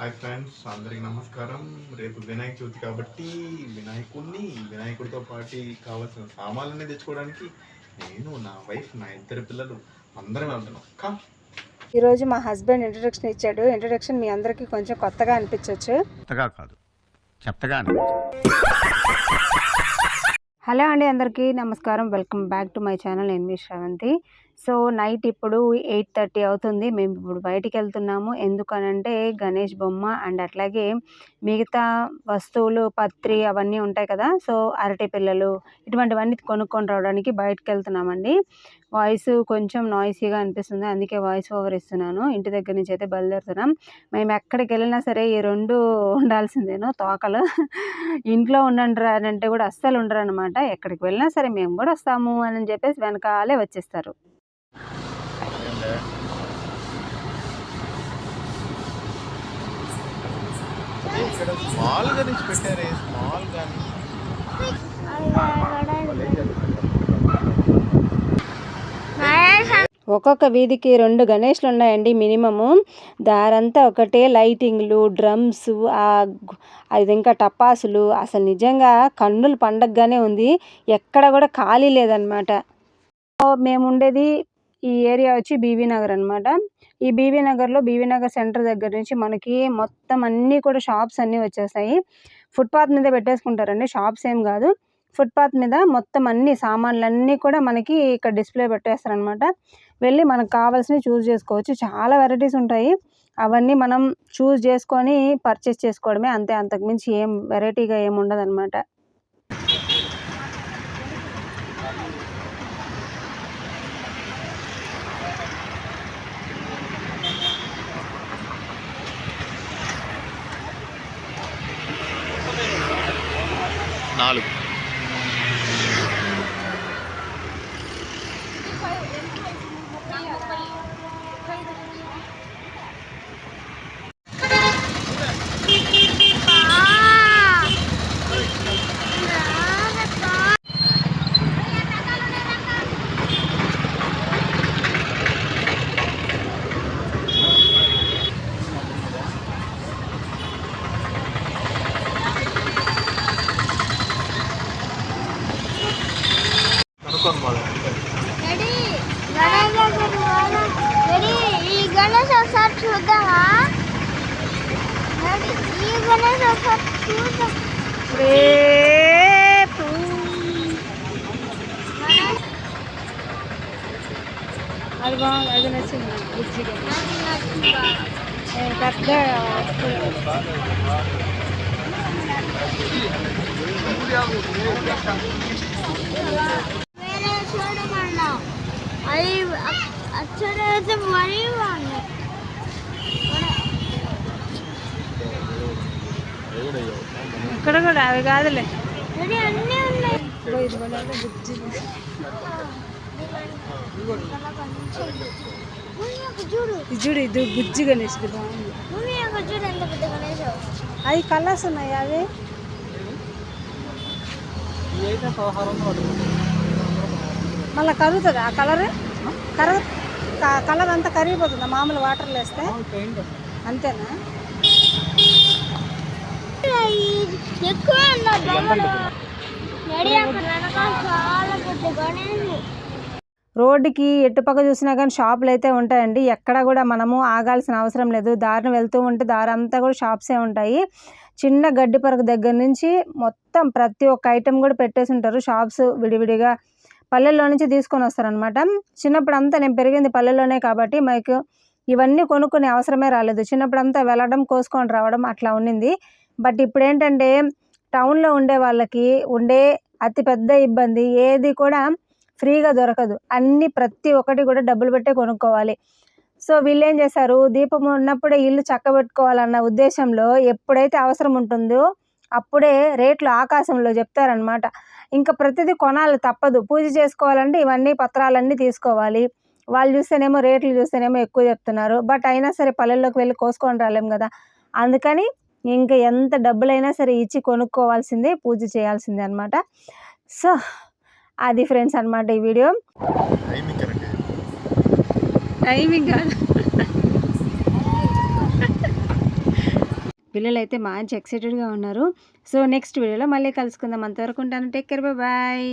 Hi friends అందరికి నమస్కారం. రేపు వినాయక చవితి కాబట్టి వినాయకుడిని వినాయకుడితో పాటు కావాల్సిన సామాన్లన్నీ తెచ్చుకోవడానికి నేను నా వైఫ్ నా ఇద్దరు పిల్లలు అందరం వెళ్తున్నాం. కా ఈరోజు మా హస్బెండ్ ఇంట్రడక్షన్ ఇచ్చాడు. ఇంట్రడక్షన్ మీ అందరికీ కొంచెం కొత్తగా అనిపించవచ్చు కొత్తగా కాదు చెత్తగా హలో అండి అందరికీ నమస్కారం. Welcome back to my channel నేను మీ శ్రవంతి. సో నైట్ ఇప్పుడు ఎయిట్ థర్టీ అవుతుంది. మేము ఇప్పుడు బయటికి వెళ్తున్నాము ఎందుకనంటే గణేష్ బొమ్మ అండ్ అట్లాగే మిగతా వస్తువులు పత్రి అవన్నీ ఉంటాయి కదా. సో అరటి పిల్లలు ఇటువంటివన్నీ కొనుక్కొని రావడానికి బయటకు వెళ్తున్నామండి వాయిస్ కొంచెం నాయిసీగా అనిపిస్తుంది. అందుకే వాయిస్ ఓవర్ ఇస్తున్నాను. ఇంటి దగ్గర నుంచి అయితే బయలుదేరుతున్నాం. మేము ఎక్కడికి వెళ్ళినా సరే ఈ రెండు ఉండాల్సిందేను తోకలు. ఇంట్లో ఉండండి అంటే కూడా అస్సలు ఉండరు అనమాట ఎక్కడికి వెళ్ళినా సరే మేము కూడా వస్తాము అని చెప్పేసి వెనకాలే వచ్చేస్తారు. ఇక్కడ స్మాల్ నుంచి పెట్టారే స్మాల్గా ఒక్కొక్క వీధికి రెండు గణేష్లు ఉన్నాయండి మినిమము. దారంతా ఒకటే లైటింగ్లు డ్రమ్స్ అది ఇంకా టపాసులు. అసలు నిజంగా కన్నుల పండగగానే ఉంది. ఎక్కడ కూడా ఖాళీ లేదనమాట మేము ఉండేది ఈ ఏరియా వచ్చి బీవీ నగర్ అనమాట ఈ బీవీ నగర్లో బీవీ నగర్ సెంటర్ దగ్గర నుంచి మనకి మొత్తం అన్నీ కూడా షాప్స్ అన్నీ వచ్చేస్తాయి. ఫుట్పాత్ మీద పెట్టేసుకుంటారండి. షాప్స్ ఏం కాదు. ఫుట్పాత్ మీద మొత్తం అన్ని సామాన్లు అన్నీ కూడా మనకి ఇక్కడ డిస్ప్లే పెట్టేస్తారనమాట వెళ్ళి మనకు కావాల్సినవి చూస్ చేసుకోవచ్చు. చాలా వెరైటీస్ ఉంటాయి. అవన్నీ మనం చూస్ చేసుకొని పర్చేస్ చేసుకోవడమే అంతే. అంతకుమించి ఏం వెరైటీగా ఏం ఉండదు అనమాట నాలుగు కనుక్కోను బాగా రెడీ గణేష్ దగ్గర పోదాం. రెడీ ఈ గణేష్ ఒకసారి చూద్దామా? రెడీ ఈ గణేష్ ఒకసారి చూద్దాం గణేష్ అది బాగుంది అది నచ్చింది బుజ్జిగా? పెద్ద వేరే చూడమన్నా. అవి అచ్చడైతే మరీ ఇక్కడ కూడా అవి కాదులే. చూడు ఇది బుజ్జి గణేష్ అవి కలర్స్ ఉన్నాయి అవి? మళ్ళీ కరుగుతుంది ఆ కలర్? కరగ కలర్ అంతా కరిగిపోతుందా? మామూలు వాటర్లో వేస్తే అంతేనా ఎక్కువ ఉన్నాయి బొమ్మలు రెడీ అక్కడ వెనకాల చాలా పెద్ద ఎక్కువ రోడ్డుకి ఎటుపక్క చూసినా కానీ షాపులు అయితే ఉంటాయండి. ఎక్కడ కూడా మనము ఆగాల్సిన అవసరం లేదు. దారిని వెళ్తూ ఉంటే దారి అంతా కూడా షాప్సే ఉంటాయి. చిన్న గడ్డి పరకు దగ్గర నుంచి మొత్తం ప్రతి ఒక్క ఐటెం కూడా పెట్టేసి ఉంటారు. షాప్స్ విడివిడిగా పల్లెల్లో నుంచి తీసుకొని వస్తారనమాట చిన్నప్పుడు అంతా నేను పెరిగింది పల్లెల్లోనే కాబట్టి మాకు ఇవన్నీ కొనుక్కునే అవసరమే రాలేదు. చిన్నప్పుడు అంతా వెళ్ళడం కోసుకొని రావడం అట్లా ఉండింది. బట్ ఇప్పుడు ఏంటంటే టౌన్లో ఉండే వాళ్ళకి ఉండే అతిపెద్ద ఇబ్బంది ఏది కూడా ఫ్రీగా దొరకదు. అన్ని ప్రతి ఒక్కటి కూడా డబ్బులు పెట్టే కొనుక్కోవాలి. సో వీళ్ళు ఏం చేశారు? దీపం ఉన్నప్పుడే ఇల్లు చక్కబెట్టుకోవాలన్న ఉద్దేశంలో ఎప్పుడైతే అవసరం ఉంటుందో అప్పుడే రేట్లు ఆకాశంలో చెప్తారనమాట ఇంకా ప్రతిదీ కొనాలి తప్పదు. పూజ చేసుకోవాలంటే ఇవన్నీ పత్రాలన్నీ తీసుకోవాలి. వాళ్ళు చూస్తేనేమో రేట్లు చూస్తేనేమో ఎక్కువ చెప్తున్నారు. బట్ అయినా సరే పల్లెల్లోకి వెళ్ళి కోసుకొని రాలేం కదా. అందుకని ఇంకా ఎంత డబ్బులైనా సరే ఇచ్చి కొనుక్కోవాల్సిందే పూజ చేయాల్సిందే అనమాట సో అది ఫ్రెండ్స్ అనమాట ఈ వీడియో. టైమింగ్ కాదు. పిల్లలు అయితే మంచి ఎక్సైటెడ్గా ఉన్నారు. సో నెక్స్ట్ వీడియోలో మళ్ళీ కలుసుకుందాం. అంతవరకు ఉంటాను. Take care bye